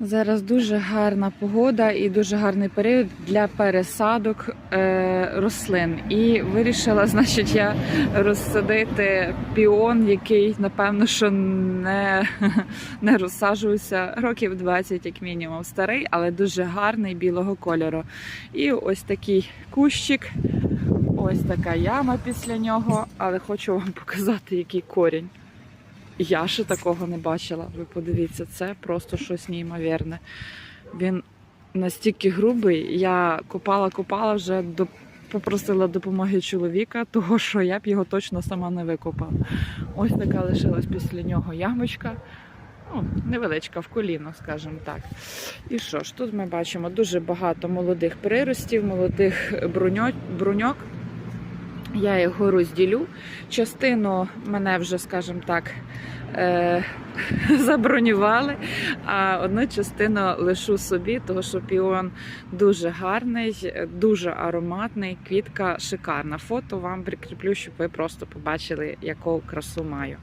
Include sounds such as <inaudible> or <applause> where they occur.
Зараз дуже гарна погода і дуже гарний період для пересадок е, рослин. І вирішила, <laughs> значить, я розсадити піон, який, напевно, що не, <laughs> не розсаджувався років 20, як мінімум, старий, але дуже гарний білого кольору. І ось такий кущик, ось така яма після нього, але хочу вам <laughs> показати, який корінь. Я ще такого не бачила. Ви подивіться, це просто щось неймовірне. Він настільки грубий. Я копала, копала вже до. Попросила допомоги чоловіка, того що я б його точно сама не викопала. Ось така лишилась після нього ямочка. Ну, невеличка в коліно, скажімо так. І що ж, тут ми бачимо дуже багато молодих приростів, молодих бруньок. Я його розділю. Частину мене вже, скажімо так, е- <laughs> забронювали, а одну частину лишу собі, тому що піон дуже гарний, дуже ароматний, квітка шикарна. Фото вам прикріплю, щоб ви просто побачили, яку красу маю.